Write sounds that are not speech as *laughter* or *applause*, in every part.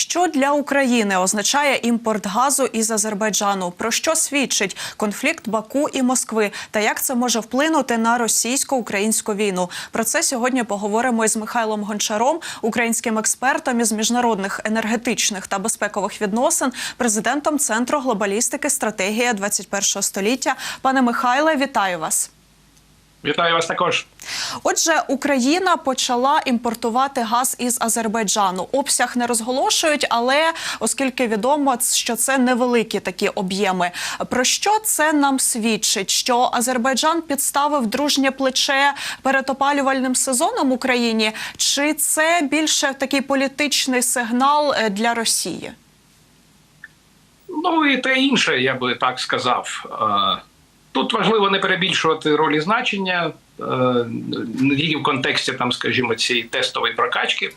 Що для України означає імпорт газу із Азербайджану? Про що свідчить конфлікт Баку і Москви? Та як це може вплинути на російсько-українську війну? Про це сьогодні поговоримо із Михайлом Гончаром, українським експертом із міжнародних енергетичних та безпекових відносин, президентом Центру глобалістики стратегія 21 століття. Пане Михайле, вітаю вас. Вітаю вас також. Отже, Україна почала імпортувати газ із Азербайджану. Обсяг не розголошують, але оскільки відомо, що це невеликі такі об'єми. Про що це нам свідчить? Що Азербайджан підставив дружнє плече перед опалювальним сезоном Україні? Чи це більше такий політичний сигнал е, для Росії? Ну і те інше, я би так сказав. Е, Тут важливо не перебільшувати ролі значення е, не тільки в контексті там, скажімо, цієї тестової прокачки.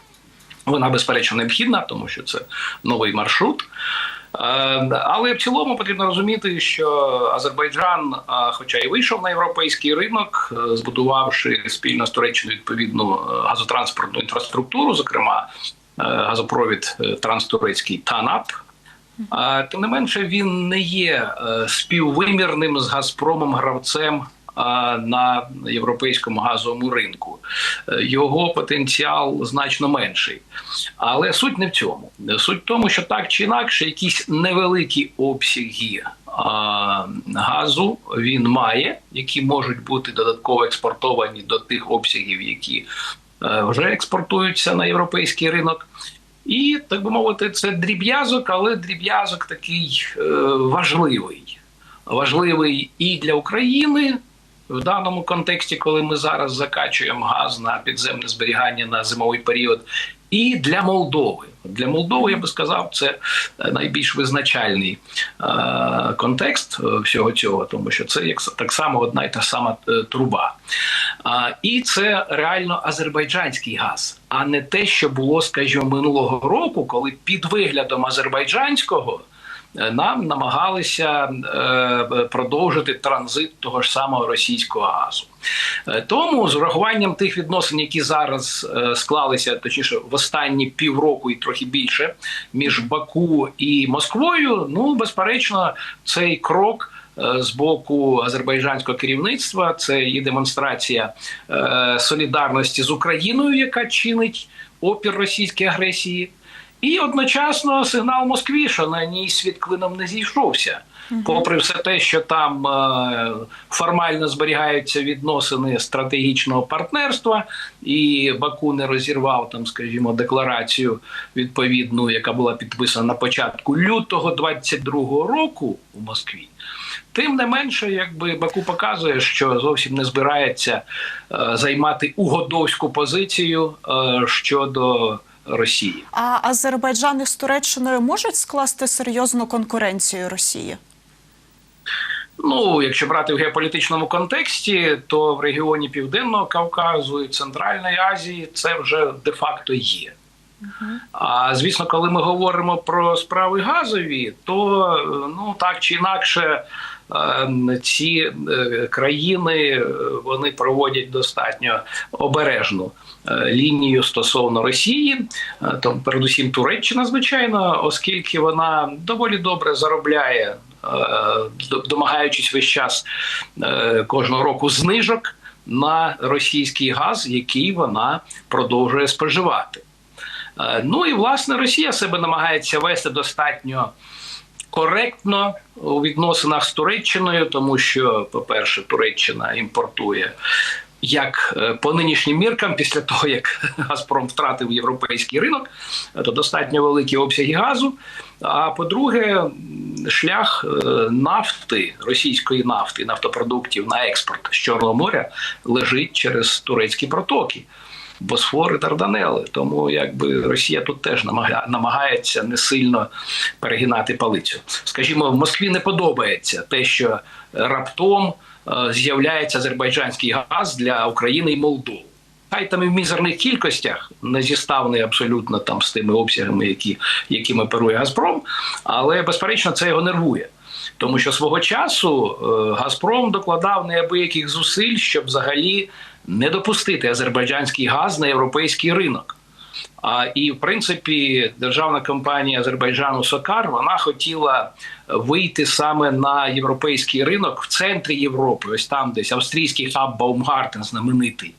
Вона безперечно необхідна, тому що це новий маршрут. Е, але в цілому потрібно розуміти, що Азербайджан, хоча і вийшов на європейський ринок, е, збудувавши спільно з Туреччиною відповідну газотранспортну інфраструктуру, зокрема газопровід транстурецький ТАНАП. Тим не менше, він не є е, співвимірним з Газпромом гравцем. На європейському газовому ринку е, його потенціал значно менший, але суть не в цьому. Суть в тому, що так чи інакше, якісь невеликі обсяги газу він має, які можуть бути додатково експортовані до тих обсягів, які е, вже експортуються на європейський ринок. І так би мовити, це дріб'язок, але дріб'язок такий е, важливий. Важливий і для України в даному контексті, коли ми зараз закачуємо газ на підземне зберігання на зимовий період, і для Молдови. Для Молдови я би сказав, це найбільш визначальний е, контекст е, всього цього, тому що це як так само одна й та сама е, труба. Е, і це реально азербайджанський газ, а не те, що було, скажімо, минулого року, коли під виглядом азербайджанського. Е, нам намагалися е, продовжити транзит того ж самого російського газу. Е, тому з урахуванням тих відносин, які зараз склалися, точніше в останні півроку і трохи більше між Баку і Москвою, ну безперечно, цей крок. З боку азербайджанського керівництва це і демонстрація солідарності з Україною, яка чинить опір російській агресії. І одночасно сигнал Москві, що на ній світ клином не зійшовся. Попри все те, що там е, формально зберігаються відносини стратегічного партнерства, і Баку не розірвав там, скажімо, декларацію відповідну, яка була підписана на початку лютого 22-го року у Москві. Тим не менше, якби Баку показує, що зовсім не збирається е, займати угодовську позицію е, щодо. Росії. А Азербайджан із Туреччиною можуть скласти серйозну конкуренцію Росії? Ну, якщо брати в геополітичному контексті, то в регіоні Південного Кавказу і Центральної Азії це вже де-факто є. А звісно, коли ми говоримо про справи газові, то ну так чи інакше ці е, країни вони проводять достатньо обережну Е, лінію стосовно Росії, е, то передусім Туреччина, звичайно, оскільки вона доволі добре заробляє, е, домагаючись весь час кожного року знижок на російський газ, який вона продовжує споживати. Ну і власне Росія себе намагається вести достатньо. Коректно у відносинах з Туреччиною, тому що, по-перше, Туреччина імпортує як е, по нинішнім міркам, після того як *laughs* Газпром втратив європейський ринок, то достатньо великі обсяги газу. А по-друге, шлях е, нафти, російської нафти, нафтопродуктів на експорт з Чорного моря лежить через турецькі протоки. Босфори Дарданели. Тому якби Росія тут теж намагається не сильно перегинати палицю. Скажімо, в Москві не подобається те, що раптом. Е, з'являється азербайджанський газ для України і Молдови. Хай там і в мізерних кількостях не зіставний абсолютно там з тими обсягами, які якими оперує Газпром, але безперечно це його нервує. Тому що свого часу е, Газпром докладав неабияких зусиль, щоб взагалі не допустити азербайджанський газ на європейський ринок. А і в принципі, державна компанія Азербайджану Сокар вона хотіла вийти саме на європейський ринок в центрі Європи. Ось там, десь австрійський хаб Баумгартен знаменитий.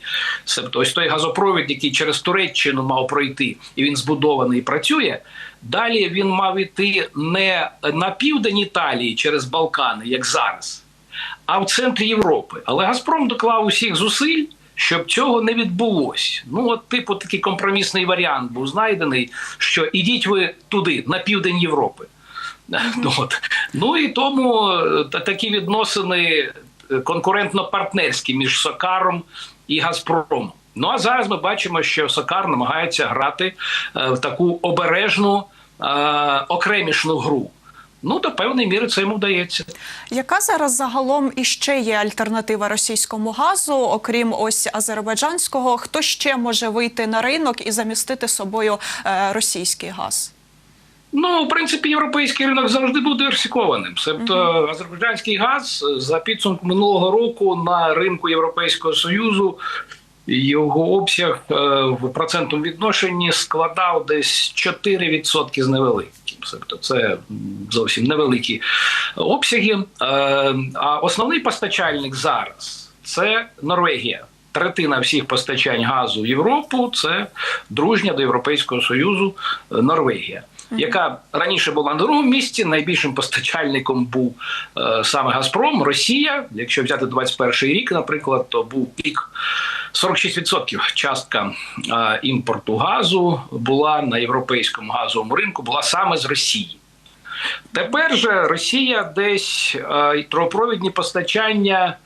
Тобто ось той газопровід, який через Туреччину мав пройти, і він збудований і працює. Далі він мав іти не на південь Італії через Балкани, як зараз, а в центрі Європи. Але Газпром доклав усіх зусиль. Щоб цього не відбулося. Ну, от, типу, такий компромісний варіант був знайдений, що ідіть ви туди, на південь Європи. *laughs* От. Ну і тому е, та- такі відносини е, конкурентно-партнерські між Сокаром і Газпромом. Ну а зараз ми бачимо, що Сокар намагається грати е, в таку обережну окремішну гру. Ну, до певної міри це йому вдається. Яка зараз загалом іще є альтернатива російському газу, окрім ось азербайджанського? Хто ще може вийти на ринок і замістити собою е, російський газ? Ну, в принципі, європейський ринок завжди був диверсифікованим. Тобто азербайджанський газ за підсумком минулого року на ринку Європейського Союзу його обсяг е, в процентному відношенні складав десь 4% з невеликим. Тобто це зовсім невеликі обсяги. Е, А основний постачальник зараз це Норвегія. Третина всіх постачань газу в Європу це дружня до Європейського Союзу е, Норвегія, яка раніше була на другому місці. Найбільшим постачальником був е, саме Газпром. Росія, якщо взяти 21 рік, наприклад, то був пік 46% частка е, імпорту газу була на європейському газовому ринку, була саме з Росії. Тепер же Росія десь е, і постачання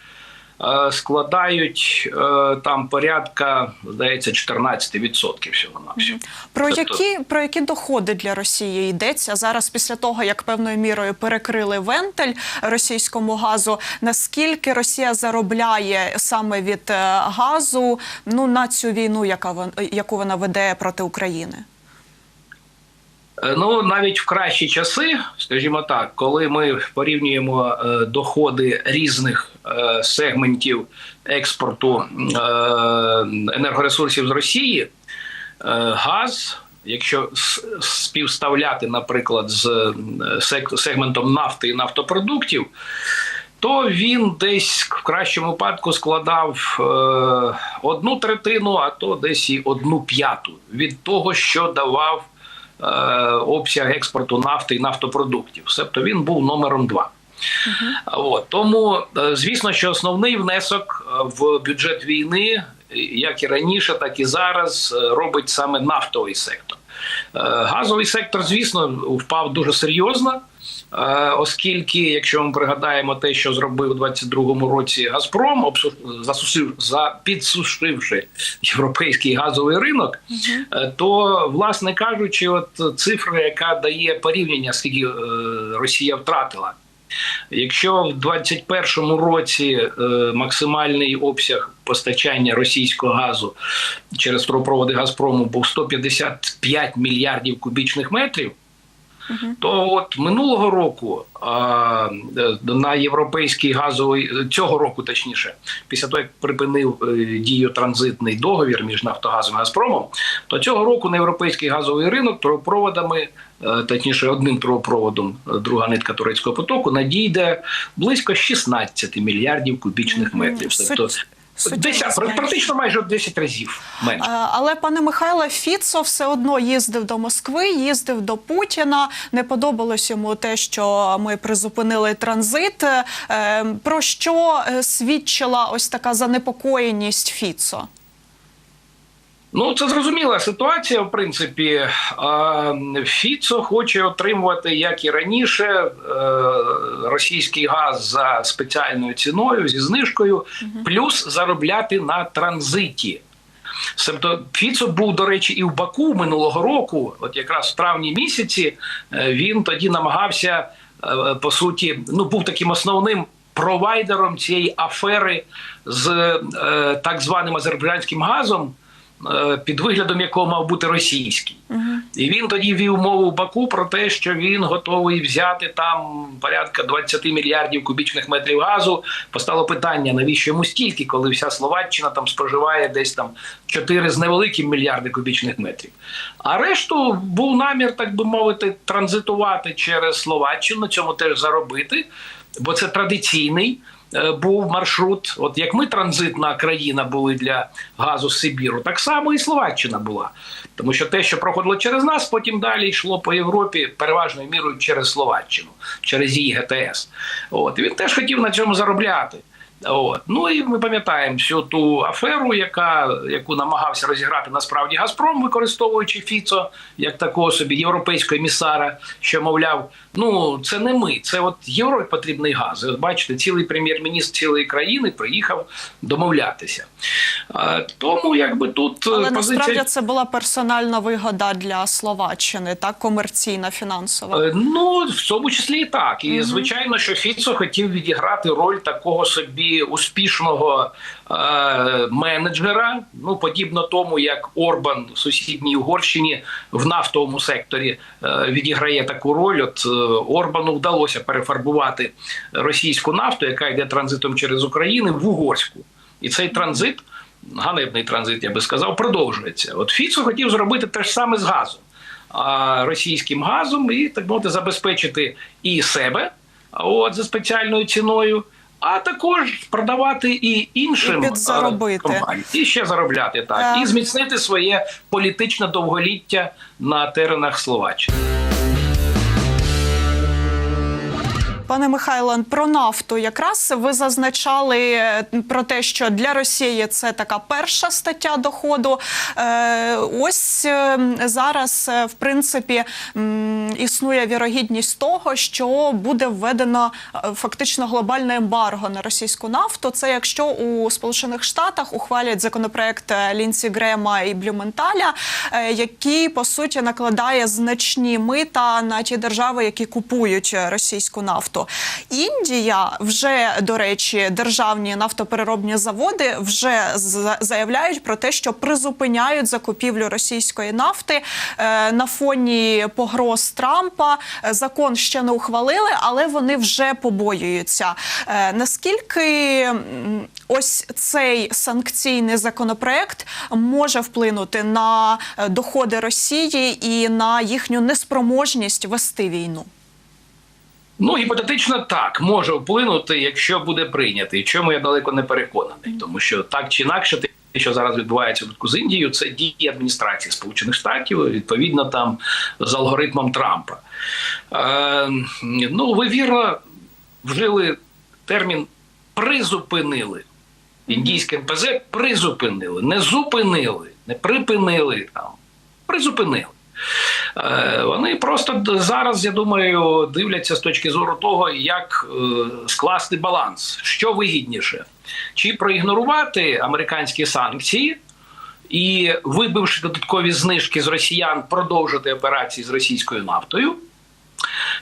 складають е, там порядка, здається, 14% всього навсього. Про Тобто- які про які доходи для Росії йдеться зараз, після того як певною мірою перекрили вентиль російському газу? Наскільки Росія заробляє саме від е, газу ну на цю війну, яка яку вона веде проти України? Е, Ну, навіть в кращі часи, скажімо так, коли ми порівнюємо е, доходи різних е, сегментів експорту енергоресурсів з Росії, газ, якщо співставляти, наприклад, з сегментом нафти і нафтопродуктів, то він десь в кращому випадку складав одну третину, а то десь і одну п'яту від того, що давав обсяг експорту нафти і нафтопродуктів. Себто він був номером два. От тому, е, звісно, що основний внесок е, в бюджет війни, е, як і раніше, так і зараз, е, робить саме нафтовий сектор. Е, Газовий сектор, звісно, впав дуже серйозно. Е, Оскільки, якщо ми пригадаємо те, що зробив у 22-му році Газпром, обсу- засусив за підсушивши європейський газовий ринок, е, то, власне кажучи, от цифра, яка дає порівняння, скільки е, Росія втратила. Якщо в 2021 році е, максимальний обсяг постачання російського газу через трубопроводи Газпрому був 155 мільярдів кубічних метрів, то от минулого року а, е, на європейський газовий цього року, точніше, після того як припинив е, дію транзитний договір між Нафтогазом і Газпромом, то цього року на європейський газовий ринок трубопроводами, е, точніше, одним трубопроводом, друга нитка турецького потоку, надійде близько 16 мільярдів кубічних метрів. Тобто зменшення. практично майже в 10 разів менше. Але пане Михайле, Фіцо все одно їздив до Москви, їздив до Путіна. Не подобалось йому те, що ми призупинили транзит. Е, Про що е, свідчила ось така занепокоєність Фіцо? Ну, це зрозуміла ситуація. В принципі, Фіцо хоче отримувати, як і раніше, е, російський газ за спеціальною ціною зі знижкою, плюс заробляти на транзиті. Тобто Фіцо був, до речі, і в Баку минулого року, от якраз в травні місяці, е, він тоді намагався, е, по суті, ну був таким основним провайдером цієї афери з е, так званим азербайджанським газом. Е, під виглядом якого мав бути російський. І він тоді вів мову в Баку про те, що він готовий взяти там порядка 20 мільярдів кубічних метрів газу. Постало питання, навіщо йому стільки, коли вся Словаччина там споживає десь там 4 з невеликим мільярди кубічних метрів. А решту був намір, так би мовити, транзитувати через Словаччину, на цьому теж заробити, бо це традиційний. Е, Був маршрут, от як ми транзитна країна були для газу з Сибіру, так само і Словаччина була. Тому що те, що проходило через нас, потім далі йшло по Європі переважною мірою через Словаччину, через її ГТС. От і він теж хотів на цьому заробляти. От. Ну і ми пам'ятаємо всю ту аферу, яка, яку намагався розіграти насправді Газпром, використовуючи Фіцо як такого собі європейського емісара, що мовляв, ну це не ми, це от Європі потрібний газ. І от бачите, цілий прем'єр-міністр цілої країни приїхав домовлятися. А, тому якби тут е, Але позиція. насправді це була персональна вигода для Словаччини, так комерційна, фінансова. Е, Ну, в цьому числі і так. І звичайно, що Фіцо хотів відіграти роль такого собі успішного е, менеджера. Ну, подібно тому, як Орбан в сусідній Угорщині в нафтовому секторі е, відіграє таку роль. От е, Орбану вдалося перефарбувати російську нафту, яка йде транзитом через Україну, в угорську. І цей транзит, ганебний транзит, я би сказав, продовжується. От Фіцо хотів зробити те ж саме з газом а, російським газом і так мовити забезпечити і себе от за спеціальною ціною. А також продавати і іншим І е, компаніям. і ще заробляти так, так і зміцнити своє політичне довголіття на теренах Словаччини. Пане Михайло, про нафту якраз ви зазначали е, про те, що для Росії це така перша стаття доходу. Е, Ось е, зараз, в принципі, існує вірогідність того, що буде введено фактично глобальне ембарго на російську нафту. Це якщо у Сполучених Штатах ухвалять законопроект Лінсі Грема і Блюменталя, який по суті накладає значні мита на ті держави, які купують російську нафту. Індія вже до речі, державні нафтопереробні заводи вже заявляють про те, що призупиняють закупівлю російської нафти е, на фоні погроз Трампа. Е, Закон ще не ухвалили, але вони вже побоюються. Е, Наскільки ось цей санкційний законопроект може вплинути на доходи Росії і на їхню неспроможність вести війну? Ну, гіпотетично так може вплинути, якщо буде прийнятий. Чому я далеко не переконаний, тому що так чи інакше, те, що зараз відбувається з Індією, це дії адміністрації Сполучених Штатів, відповідно там з алгоритмом Трампа. Е, ну, ви вірно вжили термін призупинили. Індійське НПЗ призупинили, не зупинили, не припинили там, призупинили. Е, Вони просто зараз, я думаю, дивляться з точки зору того, як е, скласти баланс, що вигідніше, чи проігнорувати американські санкції. І, вибивши додаткові знижки з росіян, продовжити операції з російською нафтою,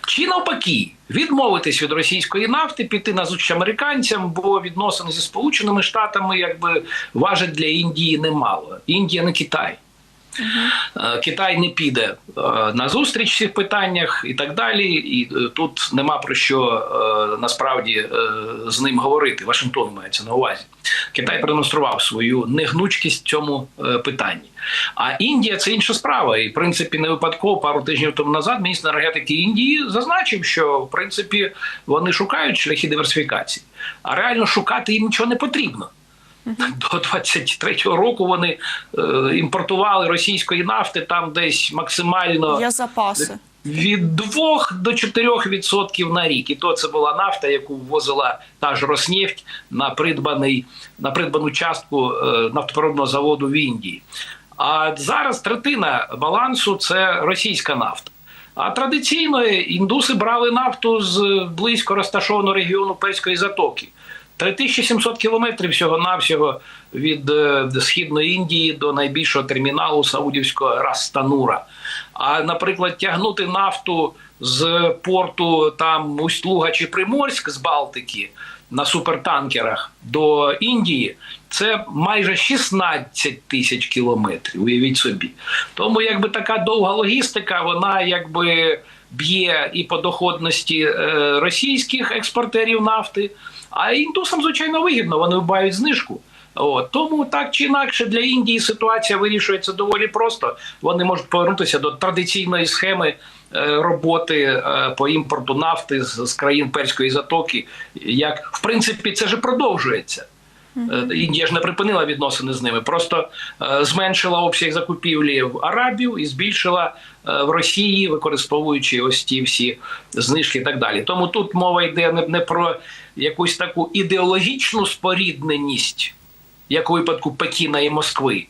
чи навпаки, відмовитись від російської нафти, піти на зустріч американцям, бо відносини зі Сполученими Штатами якби важать для Індії немало. Індія не Китай. Е, Китай не піде е, на зустріч в цих питаннях і так далі. І е, тут нема про що насправді з ним говорити. Вашингтон мається на увазі. Китай продемонстрував свою негнучкість в цьому питанні. А Індія це інша справа. І в принципі не випадково пару тижнів тому назад міністр енергетики Індії зазначив, що в принципі вони шукають шляхи диверсифікації, а реально шукати їм нічого не потрібно. До 23-го року вони е, імпортували російської нафти там десь максимально Є запаси. від 2 до 4% відсотків на рік. І то це була нафта, яку ввозила та ж Роснефть на придбаний на придбану частку е, нафтопереробного заводу в Індії. А зараз третина балансу це російська нафта. А традиційно індуси брали нафту з близько розташованого регіону Перської затоки. 3700 кілометрів всього навсього від е, східної Індії до найбільшого терміналу Саудівського Растанура. А, наприклад, тягнути нафту з порту там Усть-Луга чи Приморськ з Балтики. на супертанкерах до Індії це майже 16 тисяч кілометрів. Уявіть собі. Тому якби така довга логістика, вона якби б'є і по доходності е, російських експортерів нафти, а індусам, звичайно, вигідно, вони вбають знижку. От тому так чи інакше для Індії ситуація вирішується доволі просто. Вони можуть повернутися до традиційної схеми е, роботи е, по імпорту нафти з, з країн перської затоки. Як в принципі це ж продовжується. Е, Індія ж не припинила відносини з ними, просто е, зменшила обсяг закупівлі в Арабів і збільшила е, в Росії, використовуючи ось ті всі знижки і так далі. Тому тут мова йде не, не про якусь таку ідеологічну спорідненість, як у випадку Пекіна і Москви.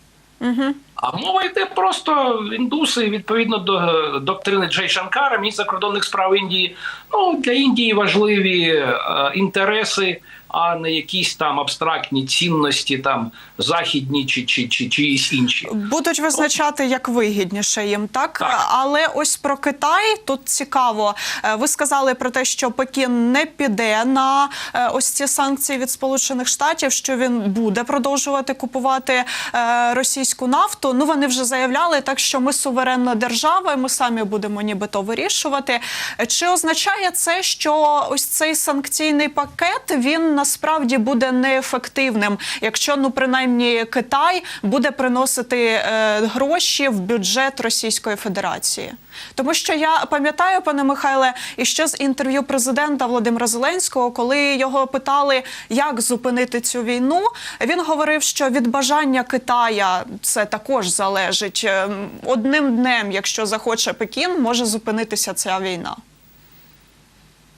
А мова йде просто індуси відповідно до доктрини Джей Шанкара, міністра закордонних справ Індії. Ну для Індії важливі е, інтереси, а не якісь там абстрактні цінності, там західні чи, чи, чи чиїсь інші. Будуть визначати як вигідніше їм, так? Так. але ось про Китай тут цікаво. Е, Ви сказали про те, що Пекін не піде на е, ось ці санкції від Сполучених Штатів, що він буде продовжувати купувати е, російську нафту. Ну вони вже заявляли, так що ми суверенна держава, і ми самі будемо нібито вирішувати. Чи означає це, що ось цей санкційний пакет він насправді буде неефективним, якщо ну принаймні Китай буде приносити е, гроші в бюджет Російської Федерації? Тому що я пам'ятаю, пане Михайле, і ще з інтерв'ю президента Володимира Зеленського, коли його питали, як зупинити цю війну, він говорив, що від бажання Китая це також залежить Ем, одним днем, якщо захоче Пекін, може зупинитися ця війна.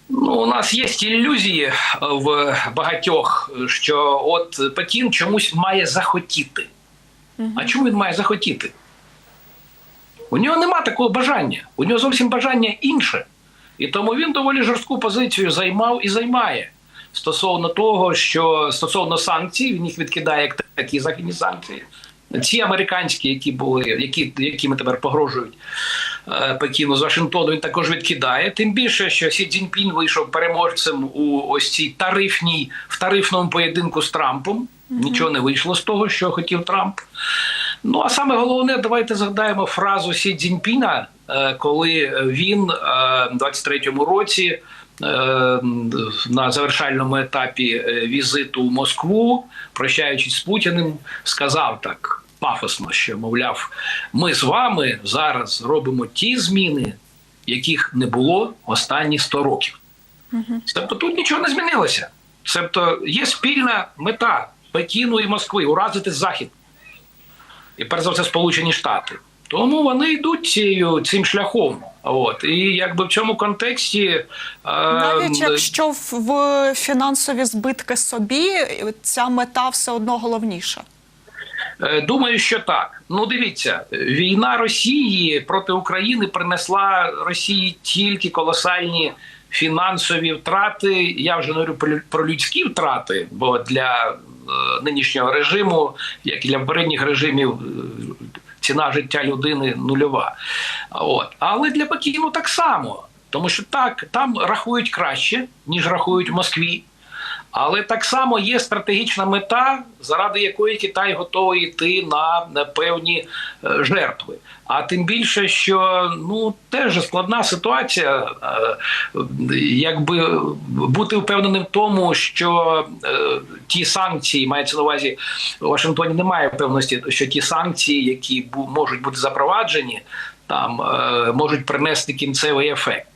Ну, у нас є ілюзії е, в багатьох, що от Пекін чомусь має захотіти. А чому він має захотіти? У нього нема такого бажання. У нього зовсім бажання інше. І тому він доволі жорстку позицію займав і займає стосовно того, що стосовно санкцій, він їх відкидає як такі західні санкції. Ці американські, які були, які, якими тепер погрожують е, Пекіну з Вашингтону, він також відкидає. Тим більше, що Сі Цзіньпін вийшов переможцем у ось цій тарифній в тарифному поєдинку з Трампом. Нічого не вийшло з того, що хотів Трамп. Ну а саме головне, давайте згадаємо фразу Сі Цзіньпіна, е, коли він е, в 23-му році. На завершальному етапі візиту в Москву, прощаючись з Путіним, сказав так пафосно, що мовляв, ми з вами зараз робимо ті зміни, яких не було останні 100 років. Тобто тут нічого не змінилося. Тобто є спільна мета Пекіну і Москви уразити Захід і перш за все Сполучені Штати. Тому вони йдуть цією цим шляхом. От і якби в цьому контексті е, Навіть якщо в фінансові збитки собі, ця мета все одно головніша. Е, Думаю, що так. Ну, дивіться, війна Росії проти України принесла Росії тільки колосальні фінансові втрати. Я вже не говорю про- людські втрати, бо для е, нинішнього режиму, як і для попередніх режимів, е, ціна життя людини нульова. От. Але для Пекіну так само. Тому що так, там рахують краще, ніж рахують в Москві. Але так само є стратегічна мета, заради якої Китай готовий йти на, певні е, жертви. А тим більше, що ну теж складна ситуація, е, якби бути впевненим в тому, що е, ті санкції мається на увазі у Вашингтоні немає певності, що ті санкції, які можуть бути запроваджені, там можуть принести кінцевий ефект.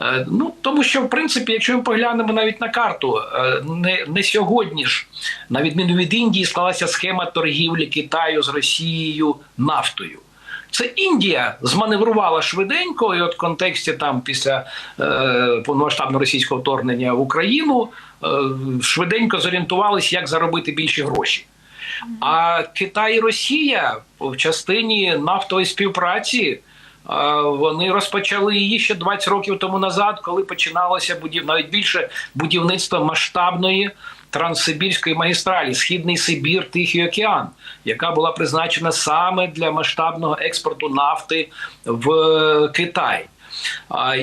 Е, Ну тому що в принципі, якщо ми поглянемо навіть на карту, е, не, не сьогодні ж, на відміну від Індії, склалася схема торгівлі Китаю з Росією нафтою. Це Індія зманеврувала швиденько, і от в контексті там після е, повномасштабного російського вторгнення в Україну е, швиденько зорієнтувалися, як заробити більші гроші. А Китай і Росія в частині нафтової співпраці. Вони розпочали її ще 20 років тому назад, коли починалося будів навіть більше будівництво масштабної транссибірської магістралі Східний Сибір, Тихий океан, яка була призначена саме для масштабного експорту нафти в Китай.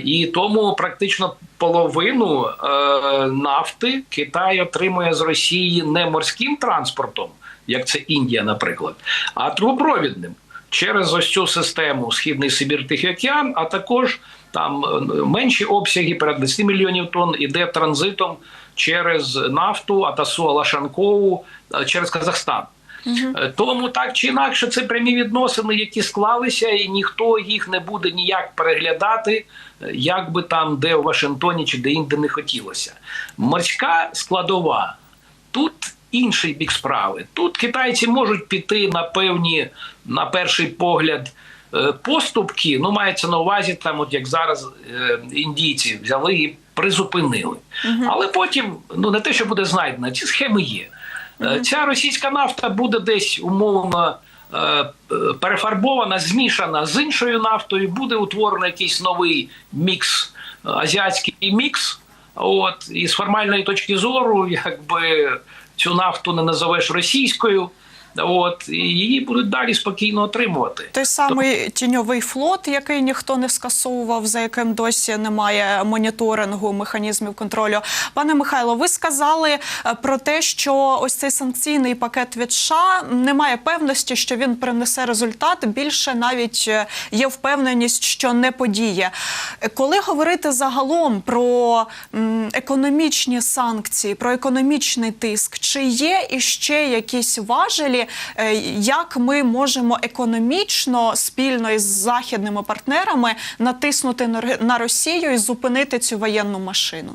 І тому практично половину е, нафти Китай отримує з Росії не морським транспортом, як це Індія, наприклад, а трубопровідним через ось цю систему Східний Сибір Тихий океан, а також там е, менші обсяги, порядка 10 мільйонів тонн, іде транзитом через нафту, Атасу Алашанкову, е, через Казахстан. Е, Тому так чи інакше це прямі відносини, які склалися, і ніхто їх не буде ніяк переглядати, як би там де в Вашингтоні чи де інде не хотілося. Морська складова тут інший бік справи. Тут китайці можуть піти на певні, на перший погляд. е, Поступки, ну мається на увазі, там, от як зараз е, індійці взяли і призупинили. Але потім, ну не те, що буде знайдено, ці схеми є. Е, Ця російська нафта буде десь умовно перефарбована, змішана з іншою нафтою, буде утворено якийсь новий мікс, азіатський мікс. От, і з формальної точки зору, якби цю нафту не назовеш російською, от, і її будуть далі спокійно отримувати. Той самий тіньовий флот, який ніхто не скасовував, за яким досі немає моніторингу механізмів контролю. Пане Михайло, ви сказали е, про те, що ось цей санкційний пакет від США немає певності, що він принесе результат. Більше навіть е, є впевненість, що не подіє. Коли говорити загалом про економічні санкції, про економічний тиск, чи є іще якісь важелі, е, як ми можемо економічно спільно із західними партнерами натиснути на Росію і зупинити цю воєнну машину?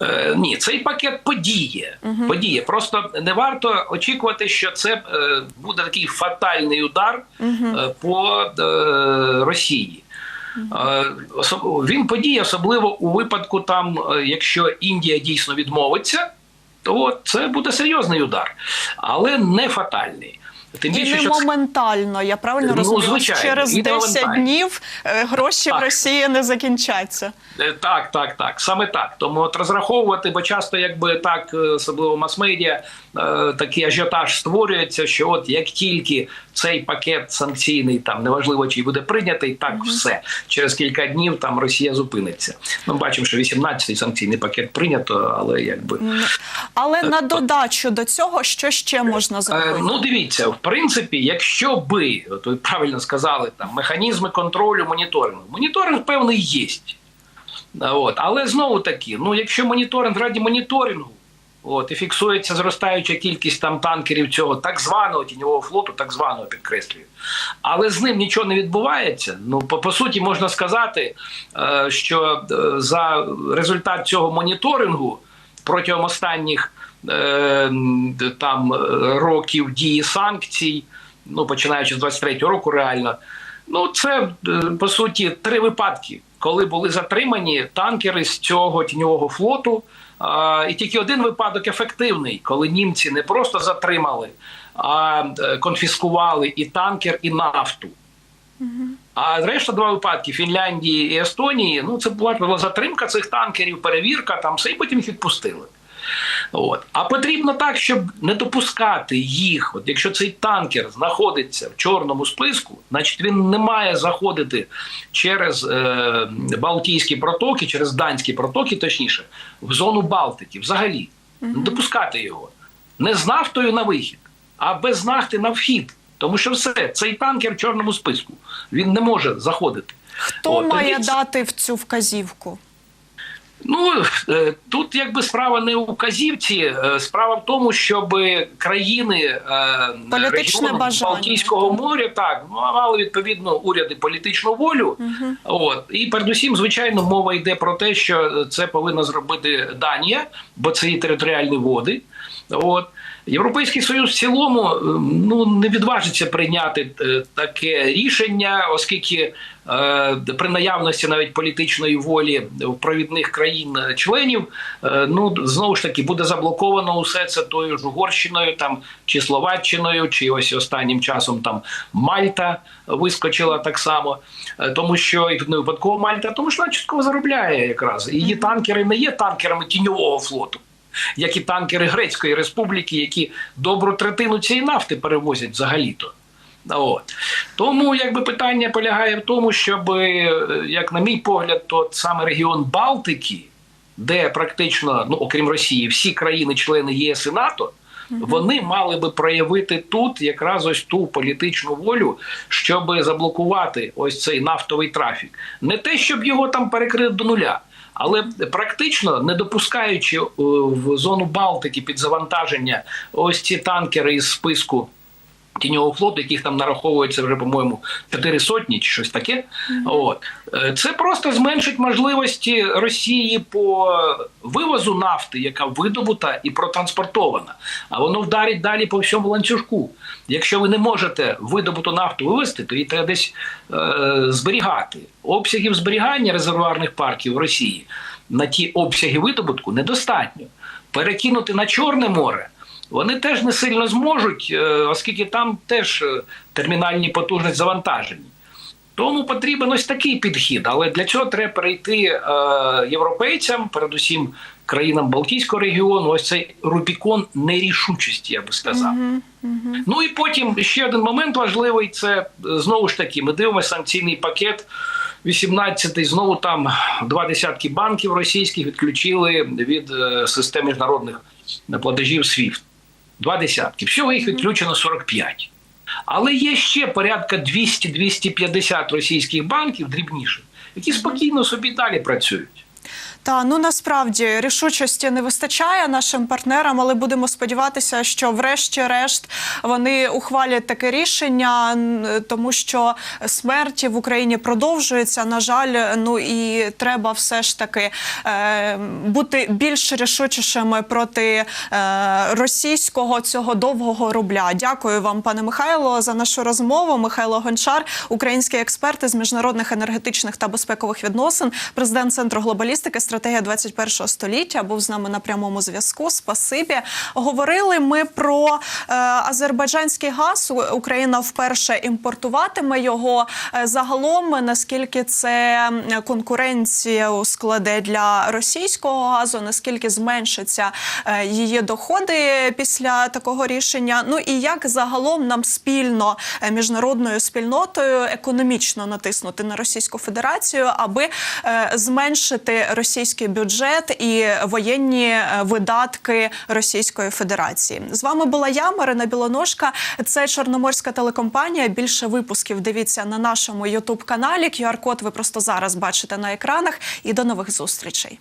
Е, ні, цей пакет подіє. Подіє. Просто не варто очікувати, що це е, буде такий фатальний удар е, по е, Росії. Він подіє особливо у випадку, там, якщо Індія дійсно відмовиться, то це буде серйозний удар, але не фатальний. Тим І не що моментально, я правильно Ну, розумію? звичайно, Через 10 днів гроші гроші в Росії не закінчаться. Е, Так, так, так, саме так. Тому от розраховувати, бо часто, якби так, е, особливо мас-медіа, е, такий ажіотаж створюється, що от як тільки цей пакет санкційний, там неважливо чи буде прийнятий, так все через кілька днів там Росія зупиниться. Ми бачимо, що 18-й санкційний пакет прийнято, але якби Але на додачу до цього, що ще можна Е, зробити? Ну, дивіться, в принципі, якщо би, от ви правильно сказали, там механізми контролю, моніторингу, моніторинг певний є. От, але знову таки, ну якщо моніторинг раді моніторингу, от і фіксується зростаюча кількість там танкерів цього так званого тіньового флоту, так званого підкреслюю, але з ним нічого не відбувається. Ну по, по суті, можна сказати, е, що е, за результат цього моніторингу протягом останніх е, там е, років дії санкцій, ну починаючи з 23-го року, реально. Ну, це е, по суті три випадки, коли були затримані танкери з цього тіньового флоту. І тільки один випадок ефективний, коли німці не просто затримали, а е, конфіскували і танкер, і нафту. А решта два випадки Фінляндії і Естонії. Ну це була затримка цих танкерів, перевірка, там все, і потім їх відпустили. От. А потрібно так, щоб не допускати їх. От якщо цей танкер знаходиться в чорному списку, значить він не має заходити через е, Балтійські протоки, через Данські протоки, точніше, в зону Балтики. Взагалі, не допускати його не з нафтою на вихід, а без нафти на вхід. Тому що все, цей танкер в чорному списку. Він не може заходити. Хто От, має тоді- дати в цю вказівку? Ну е, тут якби справа не у казівці, е, справа в тому, щоб країни е, Політичне бажання. Балтійського моря так ну, мали відповідно уряди політичну волю. От і передусім, звичайно, мова йде про те, що це повинна зробити Данія, бо це її територіальні води. От Європейський союз в цілому е, ну не відважиться прийняти е, таке рішення, оскільки е, при наявності навіть політичної волі провідних країн-членів, ну знову ж таки буде заблоковано усе це тою ж Угорщиною, там чи Словаччиною, чи ось останнім часом там Мальта вискочила так само, тому що і тут не випадково Мальта, тому що вона частково заробляє якраз. Її танкери не є танкерами тіньового флоту як і танкери Грецької республіки, які добру третину цієї нафти перевозять взагалі-то. От. Тому якби питання полягає в тому, щоб, е, як на мій погляд, то саме регіон Балтики, де практично, ну окрім Росії, всі країни-члени ЄС і НАТО. Вони мали би проявити тут якраз ось ту політичну волю, щоб заблокувати ось цей нафтовий трафік. Не те, щоб його там перекрити до нуля, але практично не допускаючи е, в зону Балтики під завантаження ось ці танкери із списку. Тіньового флоту, яких там нараховується вже, по-моєму, чотири сотні чи щось таке. От Е, це просто зменшить можливості Росії по вивозу нафти, яка видобута і протранспортована. А воно вдарить далі по всьому ланцюжку. Якщо ви не можете видобуту нафту вивезти, то її треба десь е, зберігати. Обсягів зберігання резервуарних парків в Росії на ті обсяги видобутку недостатньо. Перекинути на Чорне море. Вони теж не сильно зможуть, е, оскільки там теж е, термінальні потужності завантажені. Тому потрібен ось такий підхід. Але для цього треба перейти е, європейцям, передусім країнам Балтійського регіону, ось цей Рубікон нерішучості, я би сказав. Ну і потім ще один момент важливий: це знову ж таки, ми дивимося санкційний пакет. 18-й, знову там два десятки банків російських відключили від системи міжнародних платежів SWIFT. Два десятки. Всього їх відключено 45. Але є ще порядка 200-250 російських банків дрібніших, які спокійно собі далі працюють. Та ну насправді рішучості не вистачає нашим партнерам, але будемо сподіватися, що врешті-решт вони ухвалять таке рішення, тому що смерті в Україні продовжуються. На жаль, ну і треба все ж таки е, бути більш рішучішими проти е, російського цього довгого рубля. Дякую вам, пане Михайло, за нашу розмову. Михайло Гончар, український експерт із міжнародних енергетичних та безпекових відносин, президент центру глобалістики, стратегія 21 століття, був з нами на прямому зв'язку. Спасибі. Говорили ми про е, азербайджанський газ. Україна вперше імпортуватиме його. Е, Загалом, наскільки це м, конкуренцію складе для російського газу, наскільки зменшаться е, її доходи після такого рішення. Ну і як загалом нам спільно е, міжнародною спільнотою економічно натиснути на Російську Федерацію, аби зменшити російський бюджет і воєнні е, видатки Російської Федерації. З вами була я, Марина Білоножка. Це Чорноморська телекомпанія. Більше випусків дивіться на нашому Ютуб каналі. QR-код ви просто зараз бачите на екранах. І до нових зустрічей.